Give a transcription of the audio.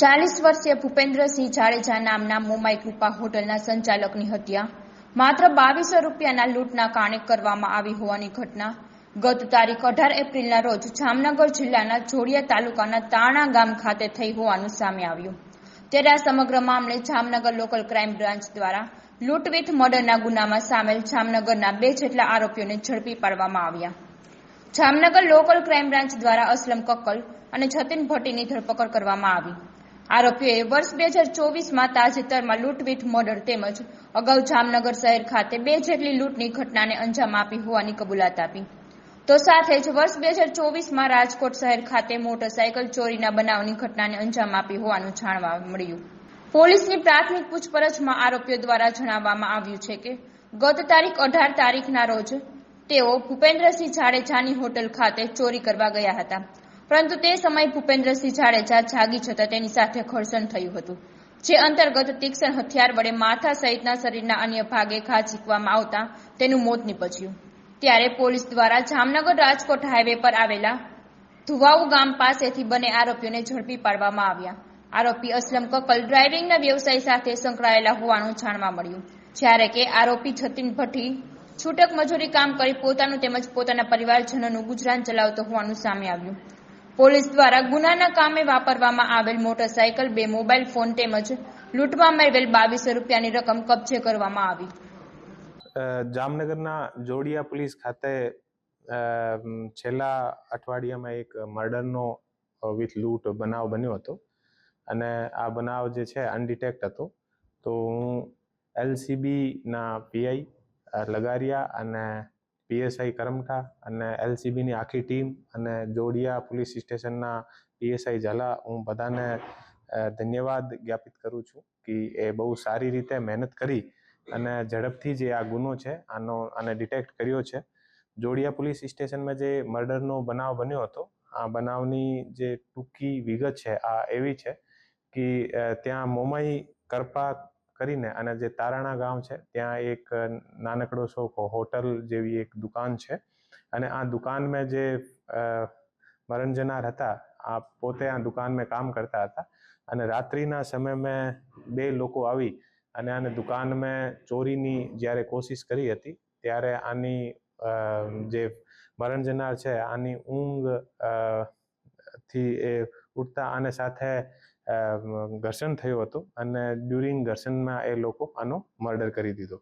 ચાલીસ વર્ષીય ભૂપેન્દ્રસિંહ જાડેજા નામના મોમાઈ કૃપા હોટલના સંચાલકની હત્યા. માત્ર બાવીસો રૂપિયાના લૂંટના કારણે કરવામાં આવી હોવાની ઘટના. ગત તારીખ અઢાર એપ્રિલના રોજ જામનગર જિલ્લાના જોડિયા તાલુકાના તાણા ગામ ખાતે થઈ હોવાનું સામે આવ્યું. ત્યારે આ સમગ્ર મામલે જામનગર લોકલ ક્રાઇમ બ્રાન્ચ દ્વારા લૂંટ વિથ મર્ડરના ગુનામાં સામેલ જામનગરના બે જેટલા આરોપીઓને ઝડપી પાડવામાં આવ્યા. જામનગર લોકલ ક્રાઇમ બ્રાન્ચ દ્વારા અસલમ કક્કલ અને જતીન ભટ્ટીની ધરપકડ કરવામાં આવી. આરોપીઓએ વર્ષ બે હજાર ચોવીસમાં તાજેતરમાં લૂંટ વિથ મર્ડર તેમજ અગાઉ જામનગર શહેર ખાતે બે જેટલી લૂંટની ઘટનાને અંજામ આપી હોવાની કબૂલાત આપી. તો સાથે જ વર્ષ બે હજાર ચોવીસમાં રાજકોટ શહેર ખાતે મોટરસાયકલ ચોરીના બનાવની ઘટનાને અંજામ આપી હોવાનું જાણવા મળ્યું. પોલીસની પ્રાથમિક પૂછપરછમાં આરોપીઓ દ્વારા જણાવવામાં આવ્યું છે કે, ગત તારીખ અઢાર તારીખના રોજ તેઓ ભૂપેન્દ્રસિંહ જાડેજાની હોટલ ખાતે ચોરી કરવા ગયા હતા. પરંતુ તે સમયે ભૂપેન્દ્રસિંહ જાડેજા જાગી જતા તેની સાથે ઘર્ષણ થયું હતું, જે અંતર્ગત તીક્ષ્ણ હથિયાર વડે માથા સહિતના શરીરના અન્ય ભાગે ઘા ઝીકવામાં આવતા તેનું મોત નીપજ્યું. ત્યારે પોલીસ દ્વારા જામનગર રાજકોટ હાઈવે પર આવેલા ધુવાઉ ગામ પાસેથી બંને આરોપીઓને ઝડપી પાડવામાં આવ્યા. આરોપી અસલમ કકલ ડ્રાઇવિંગના વ્યવસાય સાથે સંકળાયેલા હોવાનું જાણવા મળ્યું. જ્યારે કે આરોપી જતીન ભટ્ટી છૂટક મજૂરી કામ કરી પોતાનું તેમજ પોતાના પરિવારજનોનું ગુજરાન ચલાવતો હોવાનું સામે આવ્યું. પોલીસ દ્વારા ગુનાના કામે વાપરવામાં આવેલ મોટરસાયકલ, બે મોબાઈલ ફોન તેમજ લૂંટમાં મેળવેલ બાવીસો રૂપિયાની રકમ કબજે કરવામાં આવી. જામનગરના જોડિયા પોલીસ ખાતે છેલ્લા અઠવાડિયામાં એક મર્ડરનો વિથ લૂંટ બનાવ બન્યો હતો. અને આ બનાવ જે છે, અનડિટેક્ટ હતો. તો હું એલસીબીના પીઆઈ લગારિયા અને પીએસઆઈ કરમઠા અને એલસીબીની આખી ટીમ અને જોડિયા પોલીસ સ્ટેશનના પીએસઆઈ ઝાલા, હું બધાને ધન્યવાદ જ્ઞાપિત કરું છું કે એ બહુ સારી રીતે મહેનત કરી અને ઝડપથી જે આ ગુનો છે, આનો, આને ડિટેક્ટ કર્યો છે. જોડિયા પોલીસ સ્ટેશનમાં જે મર્ડરનો બનાવ બન્યો હતો, આ બનાવની જે ટૂંકી વિગત છે, આ એવી છે કે ત્યાં મોમાઈ કરપા કરીને અને જે તારાણા ગામ છે, ત્યાં એક નાનકડો સો હોટલ જેવી એક દુકાન છે. અને આ દુકાનમાં જે મરણજનાર મરણ જનાર હતા, આ પોતે આ દુકાનમાં કામ કરતા હતા. અને રાત્રિના સમયમાં બે લોકો આવી અને આને દુકાનમાં ચોરીની જ્યારે કોશિશ કરી હતી, ત્યારે આની જે મરણ જનાર છે, આની ઊંઘથી એ ઉઠતા આને સાથે ઘર્ષણ થયું હતું અને ડ્યુરિંગ ઘર્ષણમાં એ લોકો આનો મર્ડર કરી દીધો.